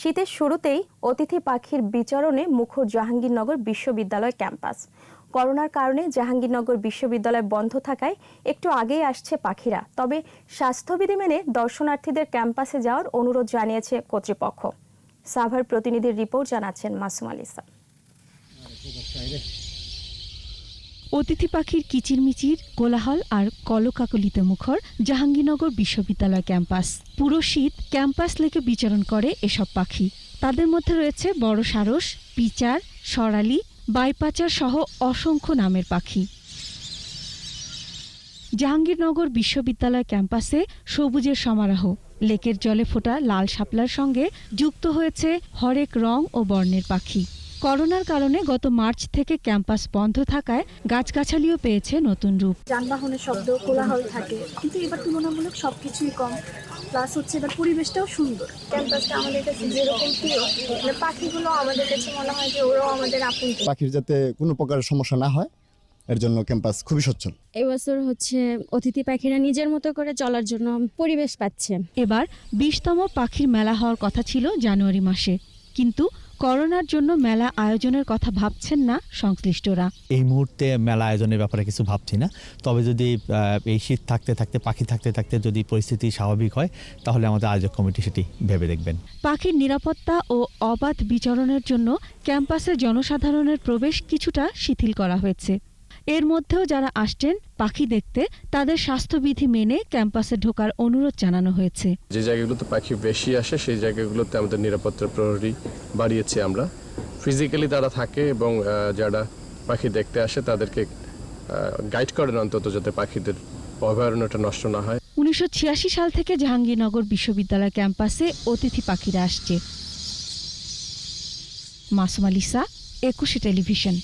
শীতের শুরুতেই অতিথি পাখির বিচরণে মুখর জাহাঙ্গীরনগর বিশ্ববিদ্যালয় ক্যাম্পাস। করোনার কারণে জাহাঙ্গীরনগর বিশ্ববিদ্যালয় বন্ধ থাকায় একটু আগেই আসছে পাখিরা। তবে স্বাস্থ্যবিধি মেনে দর্শনার্থীদের ক্যাম্পাসে যাওয়ার অনুরোধ জানিয়েছে কর্তৃপক্ষ। সাভার প্রতিনিধির রিপোর্ট জানাচ্ছেন মাসুম আলিসা অতিথি পাখির কিচিরমিচির, কোলাহল আর কলকাকলিতে মুখর জাহাঙ্গীরনগর বিশ্ববিদ্যালয় ক্যাম্পাস। পুরো শীত ক্যাম্পাস লেকে বিচরণ করে এসব পাখি। তাদের মধ্যে রয়েছে বড় সারস, পিচার, সরালি, বাইপাচার সহ অসংখ্য নামের পাখি। জাহাঙ্গীরনগর বিশ্ববিদ্যালয় ক্যাম্পাসে সবুজের সমারোহ। লেকের জলে ফোটা লাল শাপলার সঙ্গে যুক্ত হয়েছে হরেক রং ও বর্ণের পাখি। করোনার কারণে গত মার্চ থেকে ক্যাম্পাস বন্ধ থাকায় গাছগাছালিও পেয়েছে নতুন রূপ। যানবাহনের শব্দ কোলাহল থাকে কিন্তু এবার তুলনামূলক সব কিছুই কম। প্লাস হচ্ছে এবার পরিবেশটাও সুন্দর। ক্যাম্পাসটা আমাদের কাছে যেরকম প্রিয় মানে পাখিগুলো আমাদের কাছে মনে হয় যে ওরাও আমাদের আপন পাখির যাতে কোনো প্রকার সমস্যা না হয় এর জন্য ক্যাম্পাস খুবই সচ্ছল। এবছর হচ্ছে অতিথি পাখিরা নিজের মতো করে চলার জন্য পরিবেশ পাচ্ছে। এবার বিশতম পাখির মেলা হওয়ার কথা ছিল জানুয়ারি মাসে কিন্তু করোনার জন্য মেলা আয়োজনের কথা ভাবছেন না সংশ্লিষ্টরা। এই মুহূর্তে মেলা আয়োজনের ব্যাপারে কিছু ভাবছি না। তবে যদি এই শীত থাকতে থাকতে পাখি থাকতে থাকতে যদি পরিস্থিতি স্বাভাবিক হয় তাহলে আমাদের আয়োজক কমিটি সেটি ভেবে দেখবেন। পাখির নিরাপত্তা ও অবাধ বিচরণের জন্য ক্যাম্পাসে জনসাধারণের প্রবেশ কিছুটা শিথিল করা হয়েছে। এর মধ্যেও যারা আসছেন পাখি দেখতে তাদের স্বাস্থ্যবিধি মেনে ক্যাম্পাসে ঢোকার অনুরোধ জানানো হয়েছে। যে জায়গাগুলোতে পাখি বেশি আসে সেই জায়গাগুলোতে আমাদের নিরাপত্তা প্রহরী বাড়িয়েছি আমরা। ফিজিক্যালি তারা থাকে এবং যারা পাখি দেখতে আসে তাদেরকে গাইড করেন অন্তত যাতে পাখিদের অভয়ারণ্যটা নষ্ট না হয়। উনিশশো ছিয়াশি সাল থেকে জাহাঙ্গীরনগর বিশ্ববিদ্যালয় ক্যাম্পাসে অতিথি পাখিরা আসছে। মাসুম আলিসা একুশে টেলিভিশন।